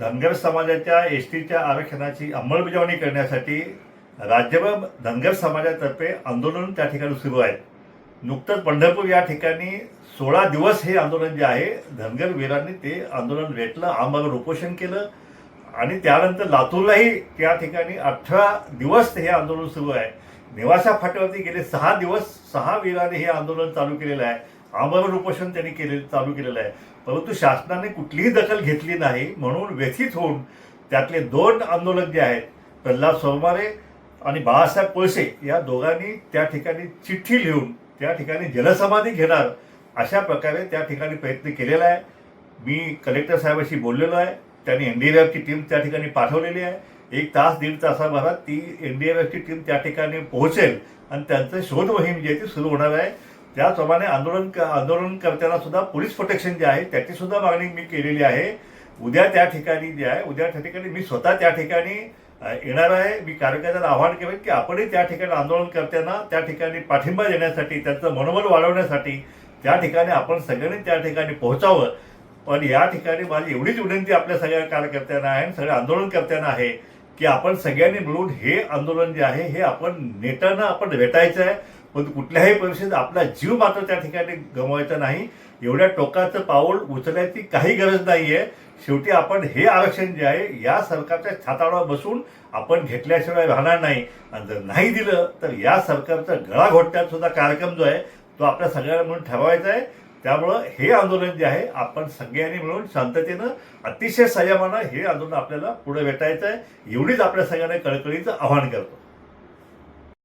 धनगर समाजाच्या एस टीच्या आरक्षणाची अंमलबजावणी करण्यासाठी राज्यभर धनगर समाजातर्फे आंदोलन त्या ठिकाणी सुरू आहे. नुकतंच पंढरपूर या ठिकाणी सोळा दिवस हे आंदोलन जे आहे धनगर वीरांनी ते आंदोलन रेटलं आम्हाला उपोषण केलं आणि त्यानंतर लातूरलाही त्या ठिकाणी अठरा दिवस हे आंदोलन सुरू आहे. निवासा फाट्यावरती गेले सहा दिवस सहा वीरांनी हे आंदोलन चालू केलेलं आहे. आमरण उपोषण त्यांनी केले चालू केलेलं आहे. परंतु शासनाने कुठलीही दखल घेतली नाही म्हणून व्यथित होऊन त्यातले दोन आंदोलक जे आहेत प्रल्हाद सोमवारे आणि बाळासाहेब पळसे या दोघांनी त्या ठिकाणी चिठ्ठी लिहून त्या ठिकाणी जलसमाधी घेणार अशा प्रकारे त्या ठिकाणी प्रयत्न केलेला आहे. मी कलेक्टर साहेबाशी बोललेलो आहे. त्यांनी एन डी एफची टीम त्या ठिकाणी पाठवलेली आहे. एक तास दीड तासाभरात ती एन डी एफची टीम त्या ठिकाणी पोहोचेल आणि त्यांचं शोध मोहीम जी आहे ती सुरू होणार आहे. त्याचप्रमाणे आंदोलन आंदोलनकर्त्यांना सुद्धा पोलीस प्रोटेक्शन जे आहे त्याची सुद्धा मागणी मी केलेली आहे. उद्या त्या ठिकाणी जे आहे उद्या त्या ठिकाणी मी स्वतः त्या ठिकाणी येणार आहे. मी कार्यकर्त्यांना आवाहन केलं की आपणही त्या ठिकाणी आंदोलन करताना त्या ठिकाणी पाठिंबा देण्यासाठी त्यांचं मनोबल वाढवण्यासाठी त्या ठिकाणी आपण सगळ्यांनी त्या ठिकाणी पोहोचावं. पण या ठिकाणी माझी एवढीच विनंती आपल्या सगळ्या कार्यकर्त्यांना आहे आणि सगळ्या आंदोलनकर्त्यांना आहे की आपण सगळ्यांनी मिळून हे आंदोलन जे आहे हे आपण नेटानं आपण भेटायचं आहे. पण कुठल्याही परिस्थितीत आपला जीव मात्र त्या ठिकाणी गमवायचा नाही. एवढ्या टोकाचं पाऊल उचलायची काही गरज नाही आहे शेवटी आपण हे आरक्षण जे आहे या सरकारच्या छाताळावर बसून आपण घेतल्याशिवाय राहणार नाही. आणि जर नाही दिलं तर या सरकारचा गळा घोटण्यात सुद्धा कार्यक्रम जो आहे तो आपल्या सगळ्यांना म्हणून ठरवायचा आहे. त्यामुळं हे आंदोलन जे आहे आपण सगळ्यांनी मिळून शांततेनं अतिशय संयमानं हे आंदोलन आपल्याला पुढे भेटायचं आहे. एवढीच आपल्या सगळ्यांना कळकळीचं आव्हान करतो.